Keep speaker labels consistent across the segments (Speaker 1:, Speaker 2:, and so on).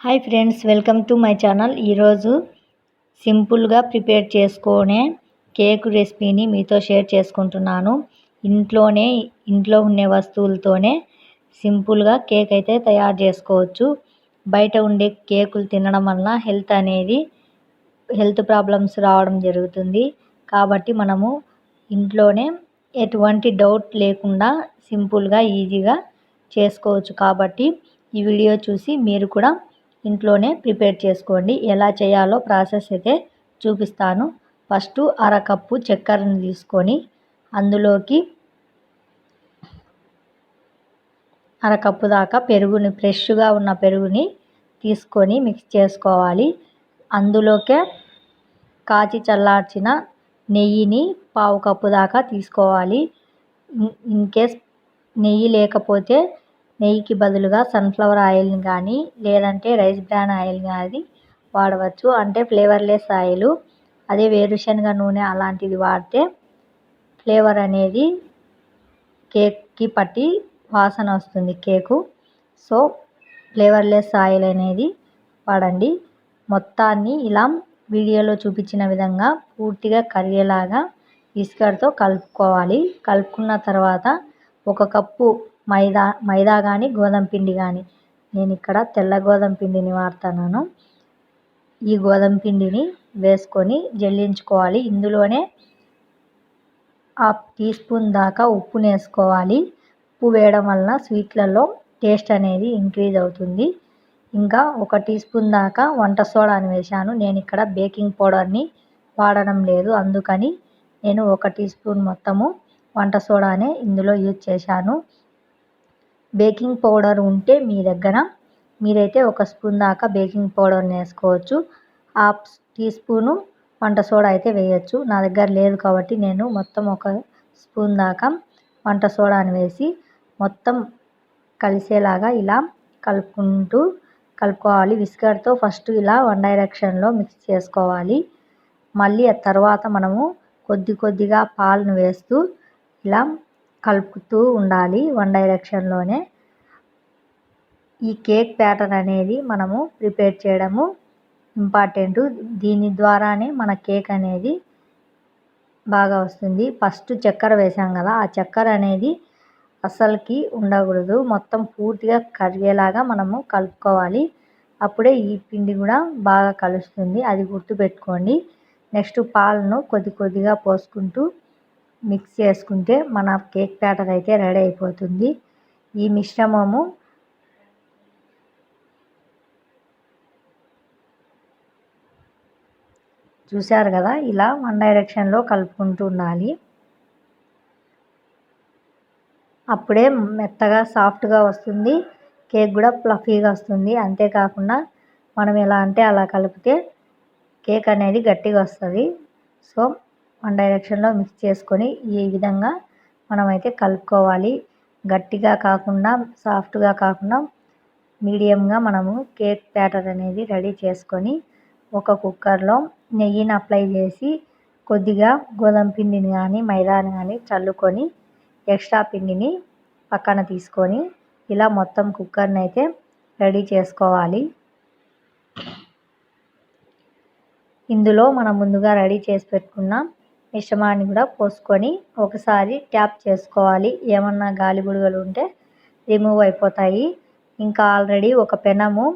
Speaker 1: Hi friends welcome to my channel ఈరోజు సింపుల్గా prepare చేసుకునే కేక్ రెసిపీని మీతో షేర్ చేసుకుంటున్నాను. ఇంట్లోనే ఇంట్లో ఉండే వస్తువులతోనే సింపుల్గా కేక్ అయితే తయారు చేసుకోవచ్చు. బయట ఉండే కేకులు తినడం వలన హెల్త్ అనేది హెల్త్ ప్రాబ్లమ్స్ రావడం జరుగుతుంది. కాబట్టి మనము ఇంట్లోనే ఎటువంటి డౌట్ లేకుండా సింపుల్గా ఈజీగా చేసుకోవచ్చు. కాబట్టి ఈ వీడియో చూసి మీరు కూడా ఇంట్లోనే ప్రిపేర్ చేసుకోండి. ఎలా చేయాలో ప్రాసెస్ అయితే చూపిస్తాను. ఫస్ట్ అరకప్పు చక్కెరను తీసుకొని అందులోకి అరకప్పు దాకా పెరుగుని ఫ్రెష్గా ఉన్న పెరుగుని తీసుకొని మిక్స్ చేసుకోవాలి. అందులోకే కాచి చల్లార్చిన నెయ్యిని పావు కప్పు దాకా తీసుకోవాలి. ఇన్ కేస్ నెయ్యి లేకపోతే నెయ్యికి బదులుగా సన్ఫ్లవర్ ఆయిల్ని కానీ లేదంటే రైస్ బ్రాన్ ఆయిల్ కానీ వాడవచ్చు. అంటే ఫ్లేవర్లెస్ ఆయిల్ అదే వేరుశనగ నూనె అలాంటిది వాడితే ఫ్లేవర్ అనేది కేక్కి పట్టి వాసన వస్తుంది కేకు. సో ఫ్లేవర్లెస్ ఆయిల్ అనేది వాడండి. మొత్తాన్ని ఇలా వీడియోలో చూపించిన విధంగా పూర్తిగా కరిగేలాగా ఇసుకతో కలుపుకోవాలి. కలుపుకున్న తర్వాత ఒక కప్పు మైదా మైదా కానీ గోధుమ పిండి కానీ నేను ఇక్కడ తెల్ల గోధుమ పిండిని వాడుతున్నాను ఈ గోధుమ పిండిని వేసుకొని జల్లించుకోవాలి. ఇందులోనే హాఫ్ టీ స్పూన్ దాకా ఉప్పును వేసుకోవాలి ఉప్పు వేయడం వలన స్వీట్లలో టేస్ట్ అనేది ఇంక్రీజ్ అవుతుంది. ఇంకా ఒక టీ స్పూన్ దాకా వంట సోడాని వేశాను. నేను ఇక్కడ బేకింగ్ పౌడర్ని వాడడం లేదు. అందుకని నేను ఒక టీ స్పూన్ మొత్తము వంట సోడానే ఇందులో యూజ్ చేశాను. బేకింగ్ పౌడర్ ఉంటే మీ దగ్గర మీరైతే ఒక స్పూన్ దాకా బేకింగ్ పౌడర్ని వేసుకోవచ్చు. హాఫ్ టీ స్పూను వంట సోడా అయితే వేయచ్చు. నా దగ్గర లేదు కాబట్టి నేను మొత్తం ఒక స్పూన్ దాకా వంట సోడాని వేసి మొత్తం కలిసేలాగా ఇలా కలుపుకుంటూ కలుపుకోవాలి. విస్కర్తో ఫస్ట్ ఇలా వన్ డైరెక్షన్లో మిక్స్ చేసుకోవాలి. మళ్ళీ ఆ తర్వాత మనము కొద్ది కొద్దిగా పాలను వేస్తూ ఇలా కలుపుతూ ఉండాలి వన్ డైరెక్షన్లోనే. ఈ కేక్ ప్యాటర్న్ అనేది మనము ప్రిపేర్ చేయడము ఇంపార్టెంట్. దీని ద్వారానే మన కేక్ అనేది బాగా వస్తుంది. ఫస్ట్ చక్కెర వేసాం కదా ఆ చక్కెర అనేది అస్సలకి ఉండకూడదు. మొత్తం పూర్తిగా కరిగేలాగా మనము కలుపుకోవాలి. అప్పుడే ఈ పిండి కూడా బాగా కలుస్తుంది. అది గుర్తుపెట్టుకోండి. నెక్స్ట్ పాలను కొద్ది కొద్దిగా పోసుకుంటూ మిక్స్ చేసుకుంటే మన కేక్ బ్యాటర్ అయితే రెడీ అయిపోతుంది. ఈ మిశ్రమము చూశారు కదా? ఇలా వన్ డైరెక్షన్లో కలుపుకుంటూ ఉండాలి. అప్పుడే మెత్తగా సాఫ్ట్గా వస్తుంది. కేక్ కూడా ఫ్లఫీగా వస్తుంది. అంతేకాకుండా మనం ఎలా అంటే అలా కలిపితే కేక్ అనేది గట్టిగా వస్తుంది. సో వన్ డైరెక్షన్లో మిక్స్ చేసుకొని ఈ విధంగా మనమైతే కలుపుకోవాలి. గట్టిగా కాకుండా సాఫ్ట్గా కాకుండా మీడియంగా మనము కేక్ బ్యాటర్ అనేది రెడీ చేసుకొని ఒక కుక్కర్లో నెయ్యిని అప్లై చేసి కొద్దిగా గోధుమ పిండిని కానీ మైదాని కానీ చల్లుకొని ఎక్స్ట్రా పిండిని పక్కన తీసుకొని ఇలా మొత్తం కుక్కర్ని అయితే రెడీ చేసుకోవాలి. ఇందులో మనం ముందుగా రెడీ చేసి పెట్టుకున్న మిశ్రమాన్ని కూడా పోసుకొని ఒకసారి ట్యాప్ చేసుకోవాలి. ఏమన్నా గాలి బుడగలు ఉంటే రిమూవ్ అయిపోతాయి. ఇంకా ఆల్రెడీ ఒక పెనము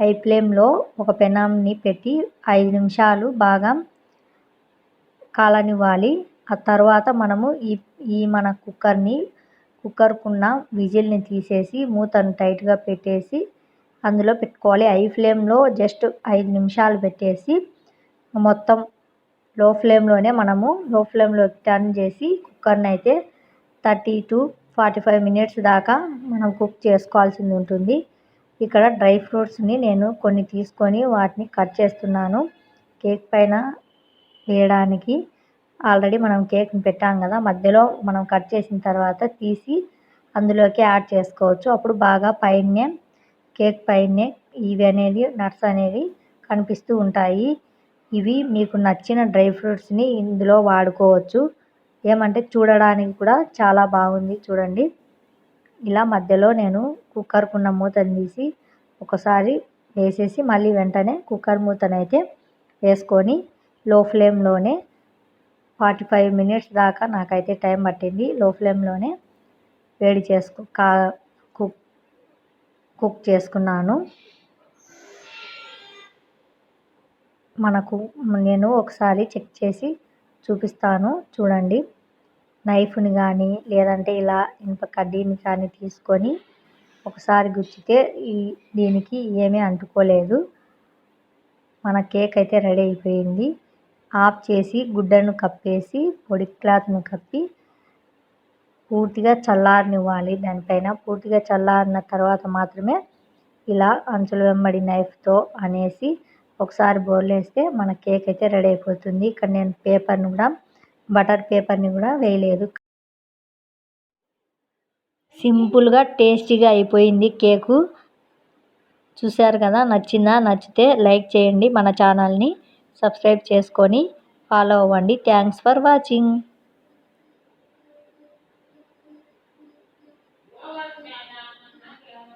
Speaker 1: హై ఫ్లేమ్లో ఒక పెనంని పెట్టి ఐదు నిమిషాలు బాగా కాలనివ్వాలి. ఆ తర్వాత మనము ఈ ఈ మన కుక్కర్ని కుక్కర్కున్న విజిల్ని తీసేసి మూతను టైట్గా పెట్టేసి అందులో పెట్టుకోవాలి. హై ఫ్లేమ్లో జస్ట్ ఐదు నిమిషాలు పెట్టేసి మొత్తం లో ఫ్లేమ్లోనే మనము లో ఫ్లేమ్లో టర్న్ చేసి కుక్కర్ని అయితే thirty to forty five minutes దాకా మనం కుక్ చేసుకోవాల్సింది ఉంటుంది. ఇక్కడ డ్రై ఫ్రూట్స్ని నేను కొన్ని తీసుకొని వాటిని కట్ చేస్తున్నాను. కేక్ పైన వేయడానికి ఆల్రెడీ మనం కేక్ని పెట్టాం కదా మధ్యలో మనం కట్ చేసిన తర్వాత తీసి అందులోకి యాడ్ చేసుకోవచ్చు. అప్పుడు బాగా పైనే కేక్ పైనే ఇవి అనేది నట్స్ అనేది కనిపిస్తూ ఉంటాయి. ఇవి మీకు నచ్చిన డ్రై ఫ్రూట్స్ని ఇందులో వాడుకోవచ్చు. ఏమంటే చూడడానికి కూడా చాలా బాగుంది చూడండి. ఇలా మధ్యలో నేను కుక్కర్కున్న మూతని తీసి ఒకసారి వేసేసి మళ్ళీ వెంటనే కుక్కర్ మూతనైతే వేసుకొని లో ఫ్లేమ్లోనే ఫార్టీ ఫైవ్ మినిట్స్ దాకా నాకైతే టైం పట్టింది. లో ఫ్లేమ్లోనే వేడి చేసుకో కా కుక్ కుక్ చేసుకున్నాను. మనకు నేను ఒకసారి చెక్ చేసి చూపిస్తాను. చూడండి. నైఫ్ని కానీ లేదంటే ఇలా ఇనుప కడ్డీని కానీ తీసుకొని ఒకసారి గుచ్చితే ఈ దీనికి ఏమీ అంటుకోలేదు. మన కేక్ అయితే రెడీ అయిపోయింది. ఆఫ్ చేసి గుడ్డను కప్పేసి పొడి క్లాత్ను కప్పి పూర్తిగా చల్లారనివ్వాలి. దానిపైన పూర్తిగా చల్లారిన తర్వాత మాత్రమే ఇలా అంచుల వెంబడి నైఫ్తో అనేసి ఒకసారి బోర్లేస్తే మన కేక్ అయితే రెడీ అయిపోతుంది. ఇక్కడ నేను పేపర్ని కూడా బటర్ పేపర్ని కూడా వేయలేదు. సింపుల్గా టేస్టీగా అయిపోయింది కేకు చూశారు కదా నచ్చిందా? నచ్చితే లైక్ చేయండి. మన ఛానల్ని సబ్స్క్రైబ్ చేసుకొని ఫాలో అవ్వండి. Thanks for watching